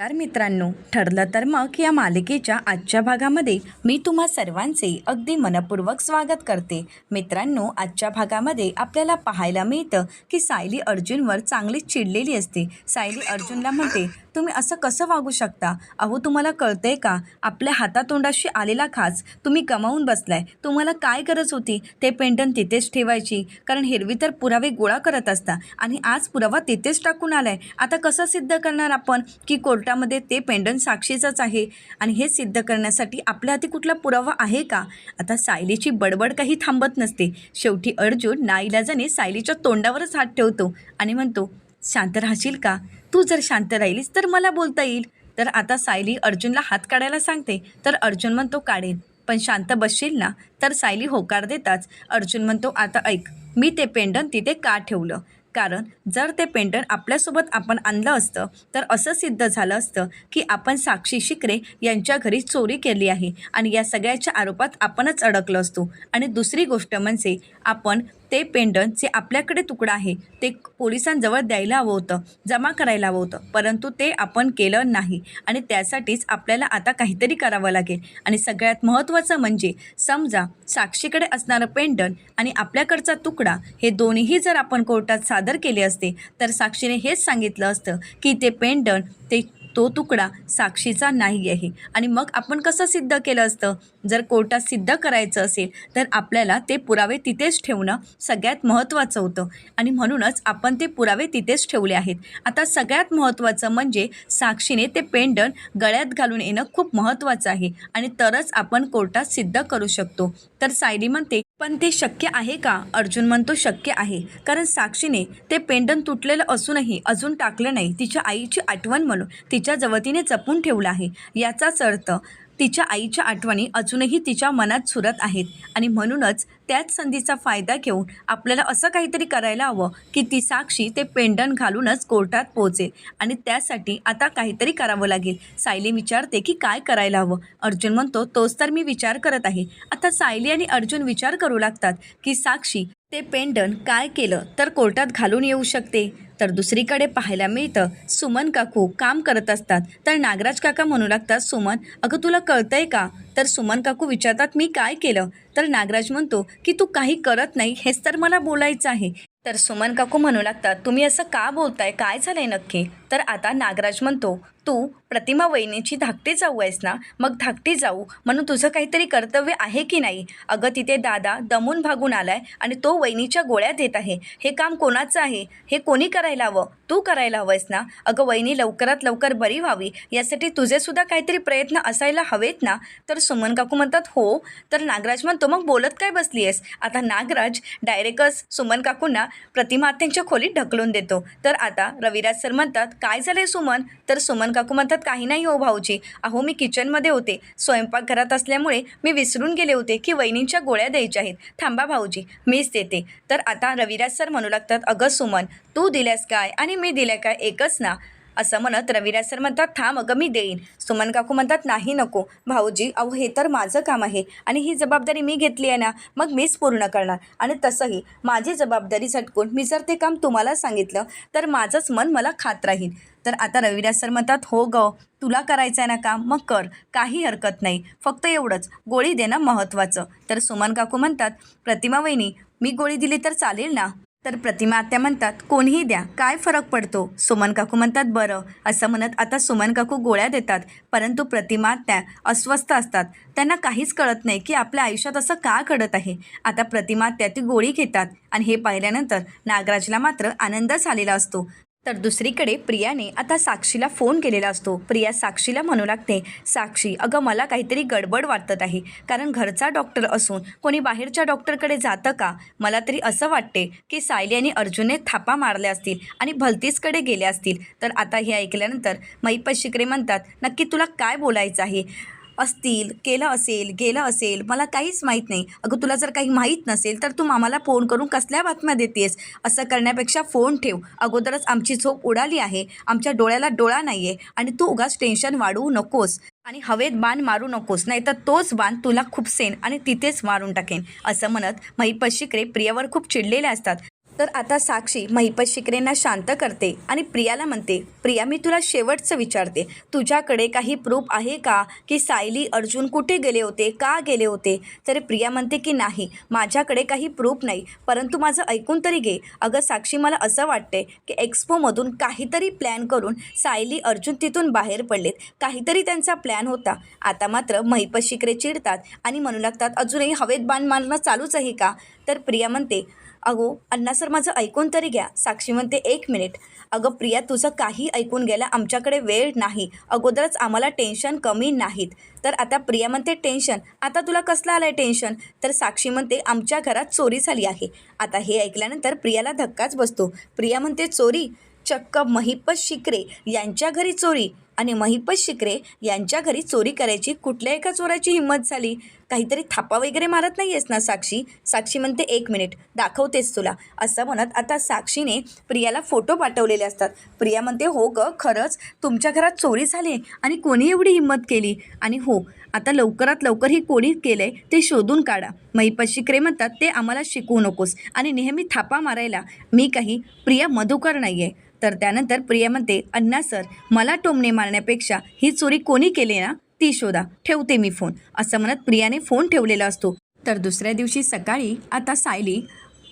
तर मित्रांनो. ठरलं तर मग या मालिकेच्या आजच्या भागामध्ये मी तुम्हा सर्वांचे अगदी मनपूर्वक स्वागत करते. मित्रांनो आजच्या भागामध्ये आपल्याला पाहायला मिळतं की सायली अर्जुनवर चांगलीच चिडलेली असते. सायली अर्जुनला म्हणते तुम्ही असं कसं वागू शकता? अहो तुम्हाला कळतंय का? आपल्या हातातोंडाशी आलेला खास तुम्ही गमावून बसलाय. तुम्हाला काय गरज होती? ते पेंडन तिथेच ठेवायची. कारण हिरवी तर पुरावे गोळा करत असता. आणि आज पुरावा तिथेच टाकून आलाय. आता कसं सिद्ध करणार आपण? की कोर्टामध्ये ते पेंडन साक्षीचंच आहे. आणि हे सिद्ध करण्यासाठी आपल्या हाती कुठला पुरावा आहे का? आता सायलीची बडबड काही थांबत नसते. शेवटी अर्जुन नाईलाजाने सायलीच्या तोंडावरच हात ठेवतो आणि म्हणतो शांत राहशील का? तू जर शांत राहिलीस तर मला बोलता येईल. तर आता सायली अर्जुनला हात काढायला सांगते. तर अर्जुन म्हणतो काढेन. पण शांत बसशील ना? तर सायली होकार देताच अर्जुन म्हणतो आता ऐक मी ते पेंडन तिथे का ठेवलं? कारण जर ते पेंडन आपल्यासोबत आपण आणलं असतं तर असं सिद्ध झालं असतं की आपण साक्षी शिकरे यांच्या घरी चोरी केली आहे आणि या सगळ्याच्या आरोपात आपणच अडकलो असतो. आणि दुसरी गोष्ट म्हणजे आपण ते पेंडन जे आपल्याकडे तुकडा आहे ते पोलिसांजवळ द्यायला हवं होतं जमा करायला हवं होतं. परंतु ते आपण केलं नाही आणि त्यासाठीच आपल्याला आता काहीतरी करावं लागेल. आणि सगळ्यात महत्त्वाचं म्हणजे समजा साक्षीकडे असणारं पेंडन आणि आपल्याकडचा तुकडा हे दोन्हीही जर आपण कोर्टात सादर केले असते तर साक्षीने हेच सांगितलं असतं की ते पेंडन ते तो तुकडा साक्षीचा नाही आहे. आणि मग आपण कसं सिद्ध केलं असतं? जर कोर्टात सिद्ध करायचं असेल तर आपल्याला ते पुरावे तिथेच ठेवणं सगळ्यात महत्त्वाचं होतं. आणि म्हणूनच आपण ते पुरावे तिथेच ठेवले आहेत. आता सगळ्यात महत्त्वाचं म्हणजे साक्षीने ते पेंडन गळ्यात घालून येणं खूप महत्त्वाचं आहे. आणि तरच आपण कोर्टात सिद्ध करू शकतो. तर सायली म्हणते पण ते शक्य आहे का? अर्जुन म्हणतो शक्य आहे. कारण साक्षीने ते पेंडन तुटलेलं असूनही अजून टाकलं नाही. तिच्या आईची आठवण म्हणून तिच्या जवतीने जपून ठेवलं आहे. याचाच अर्थ तिच्या आईच्या आठवणी अजूनही तिच्या मनात सुरत आहेत आणि म्हणूनच त्याच संधीचा फायदा घेऊन आपल्याला असं काहीतरी करायला हवं की ती साक्षी ते पेंडन घालूनच कोर्टात पोहोचेल आणि त्यासाठी आता काहीतरी करावं लागेल. सायली विचारते की काय करायला हवं? अर्जुन म्हणतो तोच तर मी विचार करत आहे. आता सायली आणि अर्जुन विचार करू लागतात की साक्षी ते पेंडन काय केलं तर कोर्टात घालून येऊ शकते? तर दुसरीकडे पाहायला मिळतं सुमन काकू काम करत असतात. तर नागराज काका म्हणू लागतात सुमन अगं तुला कळतंय का? तर सुमन काकू विचारतात मी काय केलं? तर नागराज म्हणतो की तू काही करत नाही हेच तर मला बोलायचं आहे. तर सुमन काकू म्हणू लागतात तुम्ही असं का बोलताय? काय झालंय नक्की? तर आता नागराज म्हणतो तू प्रतिमा वहिनीची धाकटी जाऊ आहेस ना? मग धाकटी जाऊ. म्हणून तुझं काहीतरी कर्तव्य आहे की नाही? अगं तिथे दादा दमून भागून आलाय आणि तो वहिनीच्या गोळ्या देत आहे. हे काम कोणाचं आहे? हे कोणी करायला हवं? तू करायला हवंयस ना? अगं वहिनी लवकरात लवकर बरी व्हावी. यासाठी तुझे सुद्धा काहीतरी प्रयत्न असायला हवेत ना? तर सुमन काकू म्हणतात हो. तर नागराज म्हणतो मग बोलत काय बसली आहेस आता नागराज डायरेक्टच सुमन काकूंना प्रतिमा त्यांच्या खोलीत ढकलून देतो. तर आता रविराज सर म्हणतात काय झालंय सुमन? तर सुमन काकू म्हणतात काही नाही हो भाऊजी. अहो मी किचनमध्ये होते. स्वयंपाक घरात असल्यामुळे मी विसरून गेले होते की वहिनींच्या गोळ्या द्यायच्या आहेत. थांबा भाऊजी मीच देते. तर आता रविराज सर म्हणू लागतात अगं सुमन तू दिल्यास काय आणि मी दिल्या का एकच ना? असं म्हणत रविराज सर म्हणतात थांब अगं मी देईन. सुमन काकू म्हणतात नाही नको. भाऊजी अहो हे तर माझं काम आहे आणि ही जबाबदारी मी घेतली आहे ना मग मीच पूर्ण करणार. आणि तसंही माझी जबाबदारी झटकून मी जर ते काम तुम्हाला सांगितलं तर माझंच मन मला खात राहील. तर आता रविराज सर म्हणतात हो ग तुला करायचं आहे ना काम मग कर. काही हरकत नाही. फक्त एवढंच. गोळी देणं महत्त्वाचं. तर सुमन काकू म्हणतात प्रतिमा वहिनी मी गोळी दिली तर चालेल ना? तर प्रतिमा आत्या म्हणतात कोणीही द्या काय फरक पडतो? सुमन काकू म्हणतात बरं. असं म्हणत आता सुमन काकू गोळ्या देतात परंतु प्रतिमा आत्या अस्वस्थ असतात. त्यांना काहीच कळत नाही की आपल्या आयुष्यात असं का घडत आहे. आता प्रतिमा आत्या ती गोळी घेतात आणि हे पाहिल्यानंतर नागराजला मात्र आनंद झालेला असतो. तर दुसरीकडे प्रियाने आता साक्षीला फोन केलेला असतो. प्रिया साक्षीला म्हणू लागते साक्षी अगं मला काहीतरी गडबड वाटत आहे. कारण घरचा डॉक्टर असून कोणी बाहेरच्या डॉक्टरकडे जातं का? मला तरी असं वाटते की सायली आणि अर्जुनने थापा मारल्या असतील आणि भलतीसकडे गेल्या असतील. तर आता हे ऐकल्यानंतर महिपत शिकरे म्हणतात नक्की तुला काय बोलायचं आहे? असतील केलं असेल गेलं असेल मला काहीच माहीत नाही. अगं तुला जर काही माहीत नसेल तर तू मामाला फोन करून कसल्या बातम्या देतेस? असं करण्यापेक्षा फोन ठेव. अगोदरच आमची झोप उडाली आहे. आमच्या डोळ्याला डोळा नाही आहे आणि तू उगाच टेन्शन वाढवू नकोस आणि हवेत बाण मारू नकोस. नाहीतर तोच बाण तुला खूपसेन आणि तिथेच मारून टाकेन असं म्हणत महिपत शिकरे प्रियावर खूप चिडलेले असतात. तर आता साक्षी महिपत शिकरेंना शांत करते आणि प्रियाला म्हणते प्रिया मी तुला शेवटचं विचारते. तुझ्याकडे काही प्रूफ आहे का की सायली अर्जुन कुठे गेले होते का गेले होते? तर प्रिया म्हणते की नाही माझ्याकडे काही प्रूफ नाही परंतु माझं ऐकून तरी घे. अगं साक्षी मला असं वाटते की एक्स्पोमधून काहीतरी प्लॅन करून सायली अर्जुन तिथून बाहेर पडलेत. काहीतरी त्यांचा प्लॅन होता. आता मात्र महिपत शिकरे चिडतात आणि म्हणू लागतात अजूनही हवेत बाण मारणं चालूच आहे का? तर प्रिया म्हणते अगो अण्णा सर माझं ऐकून तरी घ्या. साक्षी म्हणते एक मिनिट. अगं प्रिया तुझं काही ऐकून घ्यायला आमच्याकडे वेळ नाही. अगोदरच आम्हाला टेन्शन कमी नाहीत. तर आता प्रिया म्हणते टेन्शन? आता तुला कसलं आलं आहे टेन्शन? तर साक्षी म्हणते आमच्या घरात चोरी झाली आहे. आता हे ऐकल्यानंतर प्रियाला धक्काच बसतो. प्रिया म्हणते चोरी? चक्क महिपत शिकरे यांच्या घरी चोरी. आणि महिपत शिकरे यांच्या घरी चोरी करायची कुठल्या एका चोराची हिंमत झाली? काहीतरी थापा वगैरे मारत नाही आहेस ना साक्षी? साक्षी म्हणते एक मिनिट दाखवतेस तुला. असं म्हणत आता साक्षीने प्रियाला फोटो पाठवलेले असतात. प्रिया म्हणते हो ग खरंच तुमच्या घरात चोरी झाली आणि कोणी एवढी हिंमत केली? आणि हो आता लवकरात लवकर हे कोणी केलं आहे ते शोधून काढा. महिपत शिकरे म्हणतात ते आम्हाला शिकवू नकोस आणि नेहमी थापा मारायला. मी काही प्रिया मधुकर नाही आहे तर त्यानंतर प्रिया म्हणते अण्णा सर मला टोमणे मारण्यापेक्षा ही चोरी कोणी केली ना ती शोधा ठेवते मी फोन असं म्हणत प्रियाने फोन ठेवलेला असतो. तर दुसऱ्या दिवशी सकाळी आता सायली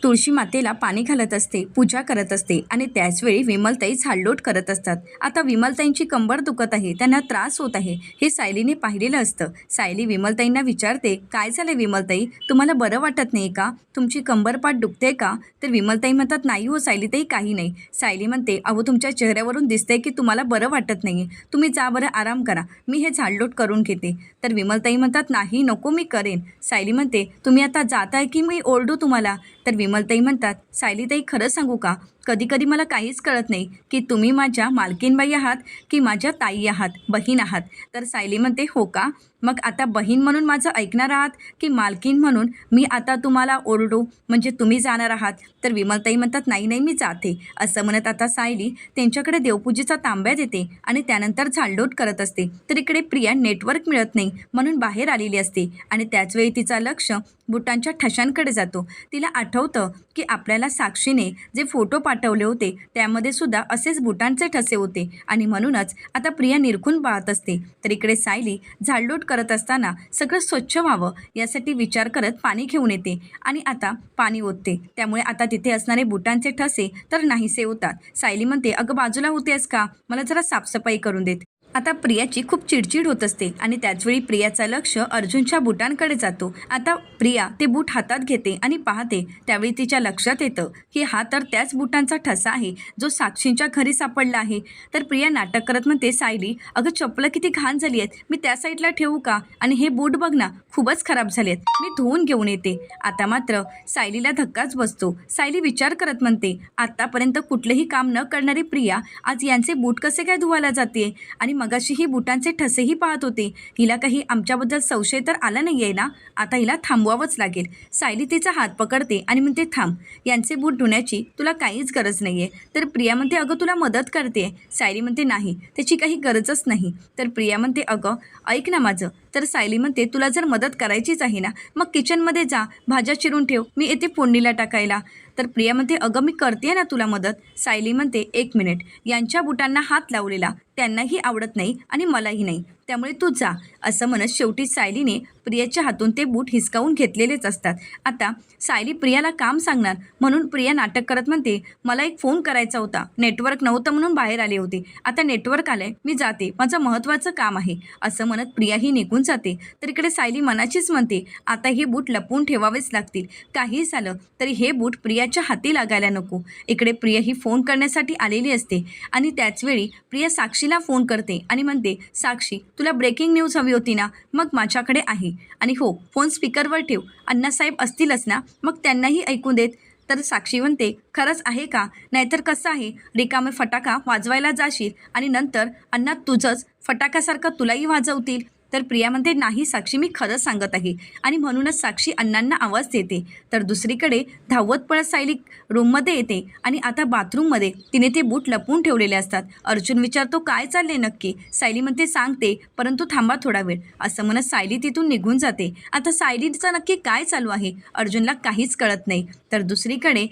तुळशी मातेला पाणी घालत असते पूजा करत असते आणि त्याचवेळी विमलताई झाडलोट करत असतात. आता विमलताईंची कंबर दुखत आहे त्यांना त्रास होत आहे. हे सायलीने पाहिलेलं असतं. सायली विमलताईंना विचारते काय झालं विमलताई? तुम्हाला बरं वाटत नाही का? तुमची कंबरपाठ दुखते का? तर विमलताई म्हणतात नाही हो सायलीताई काही नाही. सायली म्हणते अहो तुमच्या चेहऱ्यावरून दिसते की तुम्हाला बरं वाटत नाही तुम्ही जा बरं आराम करा. मी हे झाडलोट करून घेते. तर विमलताई म्हणतात नाही नको मी करेन. सायली म्हणते तुम्ही आता जाताय की मी ओरडू तुम्हाला? तर विमलताई म्हणतात सायलीताई खरं सांगू का? कधी कधी मला काहीच कळत नाही की तुम्ही माझ्या मालकीनबाई आहात की माझ्या ताई आहात बहीण आहात. तर सायली म्हणते हो का? मग आता बहीण म्हणून माझं ऐकणार आहात की मालकीन म्हणून मी आता तुम्हाला ओरडू? म्हणजे तुम्ही जाणार आहात? तर विमलताई म्हणतात नाही नाही मी जाते. असं म्हणत आता सायली त्यांच्याकडे देवपूजेचा तांब्या देते आणि त्यानंतर झाडलोट करत असते. तर इकडे प्रिया नेटवर्क मिळत नाही म्हणून बाहेर आलेली असते आणि त्याचवेळी तिचा लक्ष बुटांच्या ठशांकडे जातो. तिला आठवतं की आपल्याला साक्षीने जे फोटो पाठवले होते. त्यामध्ये सुद्धा असेच बुटांचे ठसे होते. आणि म्हणूनच आता प्रिया निरखून पाहत असते. तर इकडे सायली झाडलोट करत असताना सगळं स्वच्छ व्हावं यासाठी विचार करत पाणी घेऊन येते. आणि आता पाणी ओतते. त्यामुळे आता तिथे असणारे बुटांचे ठसे तर नाहीसे होतात सायली म्हणते अगं बाजूला होतेस का? मला जरा साफसफाई करून देत. आता प्रियाची खूप चिडचिड होत असते आणि त्याचवेळी प्रियाचं लक्ष अर्जुनच्या बुटांकडे जातो. आता प्रिया ते बूट हातात घेते आणि पाहते त्यावेळी तिच्या लक्षात येतं की हा तर त्याच बुटांचा ठसा आहे जो साक्षींच्या घरी सापडला आहे. तर प्रिया नाटक करत म्हणते सायली अगं चपलं किती घाण झाली आहेत. मी त्या साईडला ठेवू का? आणि हे बूट बघ ना खूपच खराब झाले आहेत. मी धुवून घेऊन येते. आता मात्र सायलीला धक्काच बसतो. सायली विचार करत म्हणते आत्तापर्यंत कुठलेही काम न करणारी प्रिया आज यांचे बूट कसे काय धुवायला जाते आणि मगाशी ही बुटांचे ठसेही पाहत होते. हिला काही आमच्याबद्दल संशय तर आला नाही आहे ना? आता हिला थांबवावंच लागेल. सायली तिचा हात पकडते आणि म्हणते थांब. यांचे बूट धुण्याची तुला काहीच गरज नाही आहे तर प्रिया म्हणते अगं तुला मदत करते सायली म्हणते नाही. त्याची काही गरजच नाही. तर प्रिया म्हणते अगं ऐक ना माझं. तर सायली म्हणते तुला जर मदत करायचीच आहे ना मग किचनमध्ये जा भाज्या चिरून ठेव मी येते फोडणीला टाकायला. तर प्रिया म्हणते अगं मी करते ना तुला मदत. सायली म्हणते एक मिनिट यांच्या बुटांना हात लावलेला त्यांनाही आवडत नाही आणि मलाही नाही त्यामुळे तू जा. असं म्हणत शेवटी सायलीने प्रियाच्या हातून ते बूट हिसकावून घेतलेलेच असतात. आता सायली प्रियाला काम सांगणार म्हणून प्रिया नाटक करत म्हणते मला एक फोन करायचा होता. नेटवर्क नव्हतं म्हणून बाहेर आले होते. आता नेटवर्क आलंय. मी जाते. माझं महत्त्वाचं काम आहे. असं म्हणत प्रियाही निघून जाते. तर इकडे सायली मनाचीच म्हणते आता हे बूट लपवून ठेवावेच लागतील. काही झालं तरी हे बूट प्रियाच्या हाती लागायला नको. इकडे प्रिया ही फोन करण्यासाठी आलेली असते आणि त्याचवेळी प्रिया साक्षीला फोन करते आणि म्हणते साक्षी तुला ब्रेकिंग न्यूज हवी होती ना? मग माझ्याकडे आहे. आणि हो फोन स्पीकरवर ठेव. अण्णासाहेब असतीलच ना? मग त्यांनाही ऐकून देत. तर साक्षी म्हणते खरंच आहे का? नाहीतर कसं आहे? रिकामे फटाका वाजवायला जाशील आणि नंतर अण्णा तुझंच फटाक्यासारखं तुलाही वाजवतील. तर प्रिया म्हणते नाही साक्षी मी खरंच सांगत आहे. आणि म्हणूनच साक्षी अण्णांना आवाज देते. तर दुसरीकडे धावत पळत सायली रूममध्ये येते आणि आता बाथरूममध्ये तिने ते बूट लपवून ठेवलेले असतात. अर्जुन विचारतो काय चालले नक्की? सायली म्हणते सांगते परंतु थांबा थोडा वेळ. असं म्हणत सायली तिथून निघून जाते. आता सायलीचं नक्की काय चालू आहे? अर्जुनला काहीच कळत नाही. तर दुसरीकडे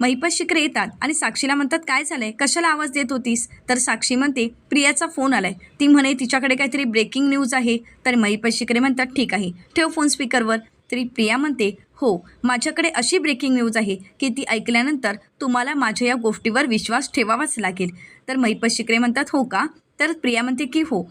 महिपत शिखरे येतात. आणि साक्षीला म्हणतात काय झालंय? कशाला आवाज देत होतीस? तर साक्षी म्हणते प्रियाचा फोन आलाय. ती म्हणे तिच्याकडे काहीतरी ब्रेकिंग न्यूज आहे. तर महिपत शिकरे म्हणतात ठीक आहे. ठेव फोन स्पीकरवर तरी प्रिया म्हणते हो माझ्याकडे अशी ब्रेकिंग न्यूज आहे की ती ऐकल्यानंतर तुम्हाला माझ्या या गोष्टीवर विश्वास ठेवावाच लागेल. तर महिपत शिकरे म्हणतात हो का? तर प्रिया म्हणते की हो.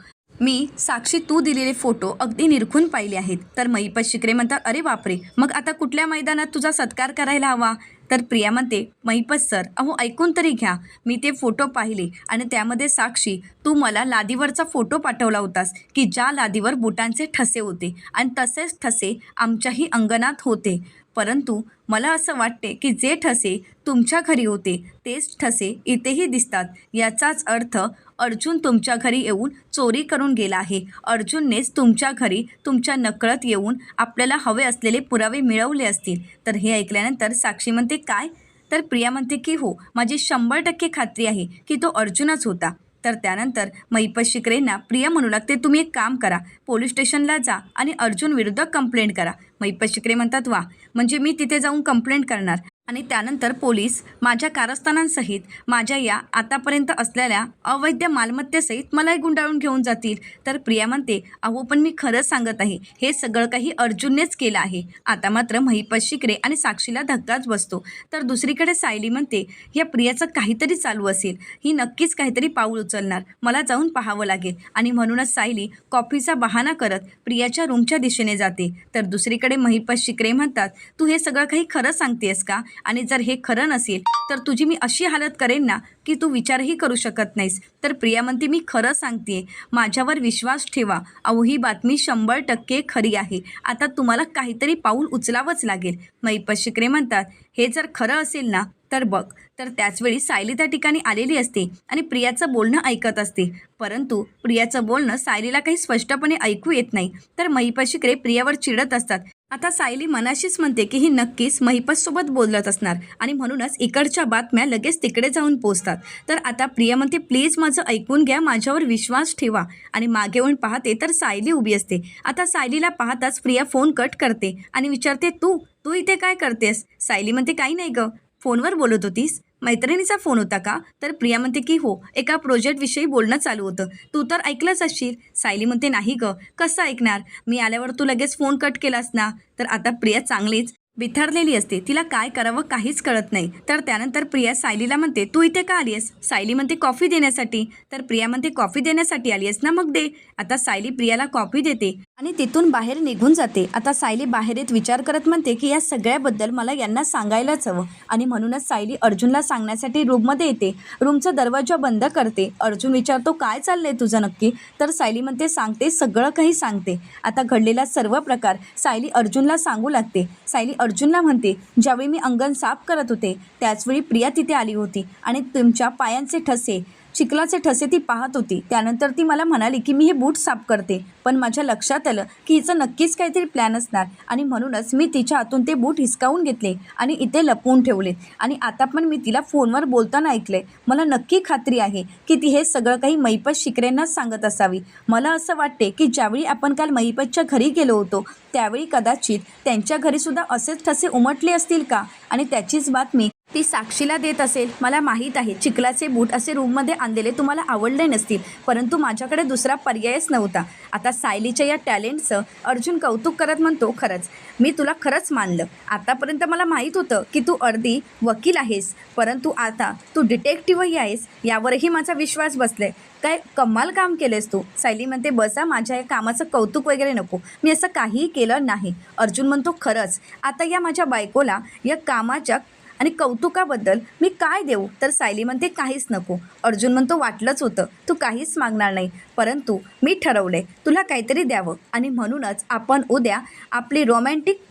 मी साक्षी तू दिलेले फोटो अगदी निरखून पाहिले आहेत. तर महिपत शिकरे म्हणतात अरे बापरे मग आता कुठल्या मैदानात तुझा सत्कार करायला हवा? तर प्रिया म्हणते महिपत सर अहो ऐकून तरी घ्या. मी ते फोटो पाहिले आणि त्यामध्ये साक्षी तू मला लादीवरचा फोटो पाठवला होतास की ज्या लादीवर बुटांचे ठसे होते आणि तसेच ठसे आमच्याही अंगणात होते. परंतु मला असं वाटते की जे ठसे तुमच्या घरी होते तेच ठसे इथेही दिसतात. याचाच अर्थ अर्जुन तुमच्या घरी येऊन चोरी करून गेला आहे. अर्जुननेच तुमच्या घरी तुमच्या नकळत येऊन आपल्याला हवे असलेले पुरावे मिळवले असतील. तर हे ऐकल्यानंतर साक्षी म्हणते काय? तर प्रिया म्हणते की हो माझी शंभर टक्के खात्री आहे की तो अर्जुनच होता. तर त्यानंतर महिपत शिकरेंना प्रिया म्हणू लागते तुम्ही एक काम करा पोलीस स्टेशनला जा आणि अर्जुन विरुद्ध कंप्लेंट करा. महिपत शिकरे म्हणतात वा म्हणजे मी तिथे जाऊन कंप्लेंट करणार. आणि त्यानंतर पोलीस माझ्या कारस्थानांसहित माझ्या या आतापर्यंत असलेल्या अवैध मालमत्तेसहित मलाही गुंडाळून घेऊन जातील. तर प्रिया म्हणते अहो पण मी खरंच सांगत आहे हे सगळं काही अर्जुननेच केलं आहे. आता मात्र महिपत शिकरे आणि साक्षीला धक्काच बसतो. तर दुसरीकडे सायली म्हणते या प्रियाचं काहीतरी चालू असेल. ही नक्कीच काहीतरी पाऊल उचलणार. मला जाऊन पाहावं लागेल. आणि म्हणूनच सायली कॉफीचा बहाणा करत प्रियाच्या रूमच्या दिशेने जाते. तर दुसरीकडे महिपत शिकरे म्हणतात तू हे सगळं काही खरं सांगतेस का? आणि जर हे खरं नसेल तर तुझी मी अशी हालत करेन ना की तू विचारही करू शकत नाहीस. तर प्रिया म्हणते मी खरं सांगते माझ्यावर विश्वास ठेवा. अहो ही बातमी शंभर टक्के खरी आहे. आता तुम्हाला काहीतरी पाऊल उचलावंच लागेल. महिपत शिकरे म्हणतात हे जर खरं असेल ना तर बघ. तर त्याचवेळी सायली त्या ठिकाणी आलेली असते आणि प्रियाचं बोलणं ऐकत असते. परंतु प्रियाचं बोलणं सायलीला काही स्पष्टपणे ऐकू येत नाही. तर महिपत प्रियावर चिडत असतात. आता सायली मनाशीच म्हणते की ही नक्कीच महिपतसोबत बोलत असणार आणि म्हणूनच इकडच्या बातम्या लगेच तिकडे जाऊन पोचतात. तर आता प्रिया म्हणते प्लीज माझं ऐकून घ्या माझ्यावर विश्वास ठेवा आणि मागे येऊन पाहते तर सायली उभी असते. आता सायलीला पाहताच प्रिया फोन कट करते आणि विचारते तू तू इथे काय करतेस? सायली म्हणते काही नाही गं. फोनवर बोलत होतीस. मैत्रिणीचा फोन होता का? तर प्रिया म्हणते की हो एका प्रोजेक्टविषयी बोलणं चालू होतं. तू तर ऐकलंच असशील. सायली म्हणते नाही ग कसं ऐकणार? मी आल्यावर तू लगेच फोन कट केलास ना? तर आता प्रिया चांगलीच बिथरलेली असते. तिला काय करावं काहीच कळत नाही. तर त्यानंतर प्रिया सायलीला म्हणते तू इथे का आली आहेस सायली म्हणते कॉफी देण्यासाठी. तर प्रिया म्हणते कॉफी देण्यासाठी आली आहेस ना मग दे. आता सायली प्रियाला कॉफी देते आणि तिथून बाहेर निघून जाते. आता सायली बाहेर येत विचार करत म्हणते की या सगळ्याबद्दल मला यांना सांगायलाच हवं. आणि म्हणूनच सायली अर्जुनला सांगण्यासाठी रूममध्ये येते. रूमचा दरवाजा बंद करते. अर्जुन विचारतो काय चाललंय तुझं नक्की? तर सायली म्हणते सांगते सगळं काही सांगते. आता घडलेला सर्व प्रकार सायली अर्जुनला सांगू लागते. सायली अर्जुनला म्हणते ज्यावेळी मी अंगण साफ करत होते त्याचवेळी प्रिया तिथे आली होती आणि तुमच्या पायांचे ठसे चिखलाचे ठसे ती पाहत होती. त्यानंतर ती मला म्हणाली की मी हे बूट साफ करते पण माझ्या लक्षात आलं की हिचं नक्कीच काहीतरी प्लॅन असणार आणि म्हणूनच मी तिच्या हातून ते बूट हिसकावून घेतले आणि इथे लपवून ठेवले आणि आता पण मी तिला फोनवर बोलताना ऐकले मला नक्की खात्री आहे की ती हे सगळं काही मैपत शिकरेंनाच सांगत असावी. मला असं वाटते की ज्यावेळी आपण काल मैपतच्या घरी गेलो होतो त्यावेळी कदाचित त्यांच्या घरीसुद्धा असेच ठसे उमटले असतील का? आणि त्याचीच बातमी ती साक्षीला देत असेल. मला माहीत आहे चिखलाचे बूट असे रूममध्ये आणलेले तुम्हाला आवडले नसतील परंतु माझ्याकडे दुसरा पर्यायच नव्हता. आता सायलीच्या या टॅलेंटचं अर्जुन कौतुक करत म्हणतो खरंच मी तुला खरंच मानलं. आतापर्यंत मला माहीत होतं की तू अर्धी वकील आहेस परंतु आता तू डिटेक्टिव्हही आहेस यावरही माझा विश्वास बसलाय. काय कमाल काम केलेस तू. सायली म्हणते बसा माझ्या या कामाचं कौतुक वगैरे नको. मी असं काहीही केलं नाही. अर्जुन म्हणतो खरंच आता या माझ्या बायकोला या कामाच्या आणि कौतुकाबद्दल मी काय देऊ? तर सायली म्हणते काहीच नको. अर्जुन म्हणतो वाटलंच होतं. तू काहीच मागणार नाही. परंतु मी ठरवले तुला काहीतरी द्यावं. आणि म्हणूनच आपण उद्या आपली रोमॅन्टिक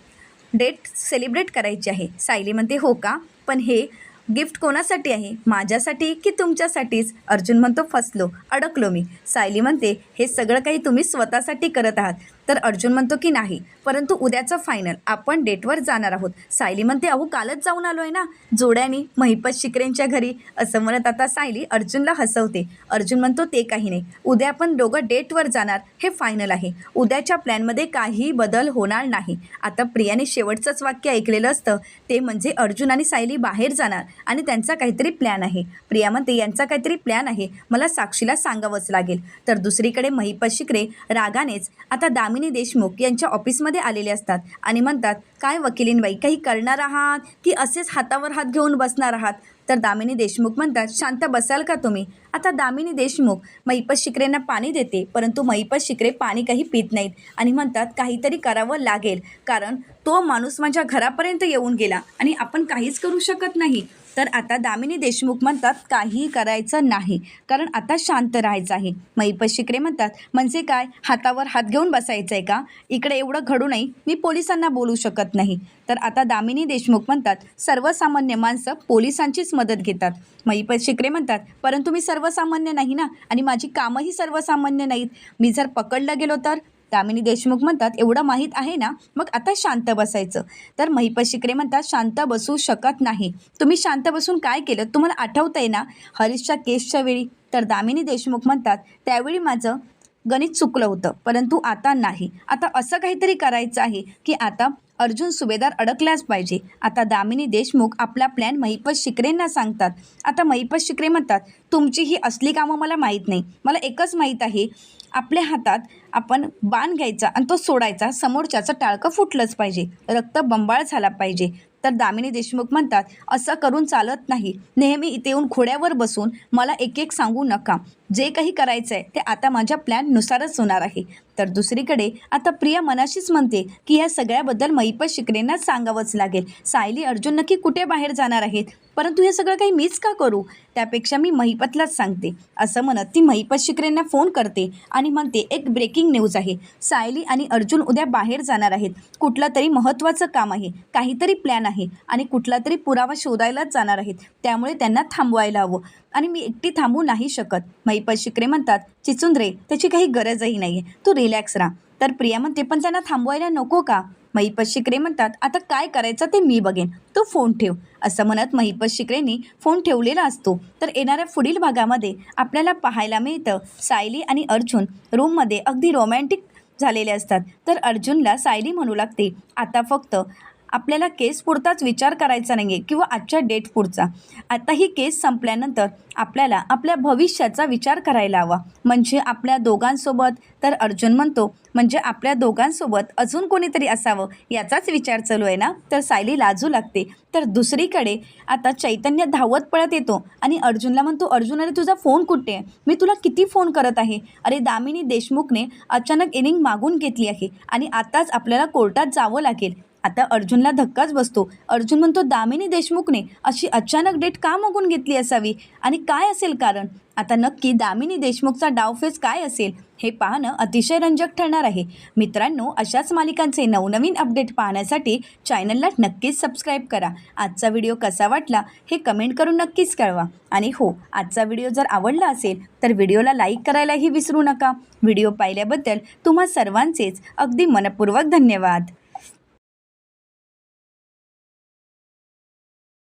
डेट सेलिब्रेट करायची आहे. सायली म्हणते हो का? पण हे गिफ्ट कोणासाठी आहे? माझ्यासाठी की तुमच्यासाठीच? अर्जुन म्हणतो फसलो. अडकलो मी. सायली म्हणते हे सगळं काही तुम्ही स्वतःसाठी करत आहात. तर अर्जुन म्हणतो की नाही. परंतु उद्याचं फायनल आपण डेटवर जाणार आहोत. सायली म्हणते अहो कालच जाऊन आलो आहे ना. जोड्यानी महिपत शिकरेंच्या घरी. असं म्हणत आता सायली अर्जुनला हसवते. अर्जुन म्हणतो ते काही नाही. उद्या आपण दोघं डेटवर जाणार. हे फायनल आहे. उद्याच्या प्लॅनमध्ये काही बदल होणार नाही. आता प्रियाने शेवटचंच वाक्य ऐकलेलं असतं. ते म्हणजे अर्जुन आणि सायली बाहेर जाणार आणि त्यांचा काहीतरी प्लॅन आहे. प्रिया म्हणते यांचा काहीतरी प्लॅन आहे. मला साक्षीला सांगावंच लागेल. तर दुसरीकडे महिपत शिकरे रागानेच आता दामिनी देशमुख यांच्या ऑफिसमध्ये आलेले असतात आणि म्हणतात काय वकिलीनबाई काही करणार आहात? की असेच हातावर हात घेऊन बसणार आहात? तर दामिनी देशमुख म्हणतात शांत बसाल का तुम्ही? आता दामिनी देशमुख महिपत शिकरेंना पाणी देते परंतु महिपत शिकरे पाणी काही पित नाहीत आणि म्हणतात काहीतरी करावं लागेल कारण तो माणूस माझ्या घरापर्यंत येऊन गेला आणि आपण काहीच करू शकत नाही. तर आता दामिनी देशमुख म्हणतात काही करायचं नाही. कारण आता शांत राहायचं आहे. मैपत शिकरे म्हणतात म्हणजे काय? हातावर हात घेऊन बसायचं आहे का? इकडे एवढं घडू नये. मी पोलिसांना बोलू शकत नाही. तर आता दामिनी देशमुख म्हणतात सर्वसामान्य माणसं पोलिसांचीच मदत घेतात. मैपत शिकरे म्हणतात परंतु मी सर्वसामान्य नाही ना? आणि माझी कामंही सर्वसामान्य नाहीत. मी जर पकडलं गेलो तर? दामिनी देशमुख म्हणतात एवढं माहीत आहे ना मग आता शांत बसायचं. तर महिपत शिकरे म्हणतात शांत बसू शकत नाही. तुम्ही शांत बसून काय केलं? तुम्हाला आठवतं आहे ना हरीशच्या केसच्या वेळी? तर दामिनी देशमुख म्हणतात त्यावेळी माझं गणित चुकलं होतं परंतु आता नाही. आता असं काहीतरी करायचं आहे की आता अर्जुन सुभेदार अडकलाच पाहिजे. आता दामिनी देशमुख आपला प्लॅन महिपत शिकरेंना सांगतात. आता महिपत शिकरे म्हणतात तुमची ही असली कामं मला माहीत नाही. मला एकच माहीत आहे आपल्या हातात आपण बाण घ्यायचा आणि तो सोडायचा. समोरच्याचं टाळकं फुटलंच पाहिजे. रक्त बंबाळ झाला पाहिजे. तर दामिनी देशमुख म्हणतात असं करून चालत नाही. नेहमी इथे येऊन खोड्यावर बसून मला एक एक सांगू नका. जे काही करायचं आहे ते आता माझ्या प्लॅननुसारच होणार आहे. तर दुसरीकडे आता प्रिया मनाशीच म्हणते की या सगळ्याबद्दल महिपत शिकरेंना सांगावंच लागेल. सायली अर्जुन नक्की कुठे बाहेर जाणार आहेत? परंतु हे सगळं काही मीच का करू? त्यापेक्षा मी महिपतलाच सांगते. असं म्हणत ती महिपत शिकरेंना फोन करते आणि म्हणते एक ब्रेकिंग न्यूज आहे. सायली आणि अर्जुन उद्या बाहेर जाणार आहेत. कुठलं तरी महत्त्वाचं काम आहे. काहीतरी प्लॅन आहे आणि कुठला तरी पुरावा शोधायलाच जाणार आहेत. त्यामुळे त्यांना थांबवायला हवं. आणि मी एकटी थांबू नाही शकत. महिपत शिकरे म्हणतात रे त्याची काही गरजही नाही आहे तू रिलॅक्स राहा. तर प्रिया म्हणते पण त्यांना थांबवायला नको का? महिपत शिकरे म्हणतात आता काय करायचं ते मी बघेन. तू फोन ठेव. असं म्हणत महिपत शिकरेंनी फोन ठेवलेला असतो. तर येणाऱ्या पुढील भागामध्ये आपल्याला पाहायला मिळतं सायली आणि अर्जुन. रूममध्ये अगदी रोमॅन्टिक झालेले असतात. तर अर्जुनला सायली म्हणू लागते आता फक्त आपल्याला केस पुरताच विचार करायचा नाही आहे किंवा आजच्या डेट पुढचा. आता ही केस संपल्यानंतर आपल्याला आपल्या भविष्याचा विचार करायला हवा. म्हणजे आपल्या दोघांसोबत तर अर्जुन म्हणतो म्हणजे आपल्या दोघांसोबत अजून कोणीतरी असावं याचाच विचार चालू आहे ना? तर सायली लाजू लागते. तर दुसरीकडे आता चैतन्य धावत पळत येतो आणि अर्जुनला म्हणतो अर्जुन अरे तुझा फोन कुठे आहे? मी तुला किती फोन करत आहे? अरे दामिनी देशमुखने अचानक इनिंग मागून घेतली आहे आणि आताच आपल्याला कोर्टात जावं लागेल. आता अर्जुनला धक्काच बसतो. अर्जुन म्हणतो दामिनी देशमुखने अशी अचानक डेट का मागून घेतली असावी? आणि काय असेल कारण? आता नक्की दामिनी देशमुखचा डावफेस काय असेल? हे पाहणं अतिशय रंजक ठरणार आहे. मित्रांनो अशाच मालिकांचे नवनवीन अपडेट पाहण्यासाठी चॅनलला नक्कीच सबस्क्राईब करा. आजचा व्हिडिओ कसा वाटला हे कमेंट करून नक्कीच कळवा. आणि हो आजचा व्हिडिओ जर आवडला असेल तर व्हिडिओला लाईक करायलाही विसरू नका. व्हिडिओ पाहिल्याबद्दल तुम्हा सर्वांचेच अगदी मनपूर्वक धन्यवाद.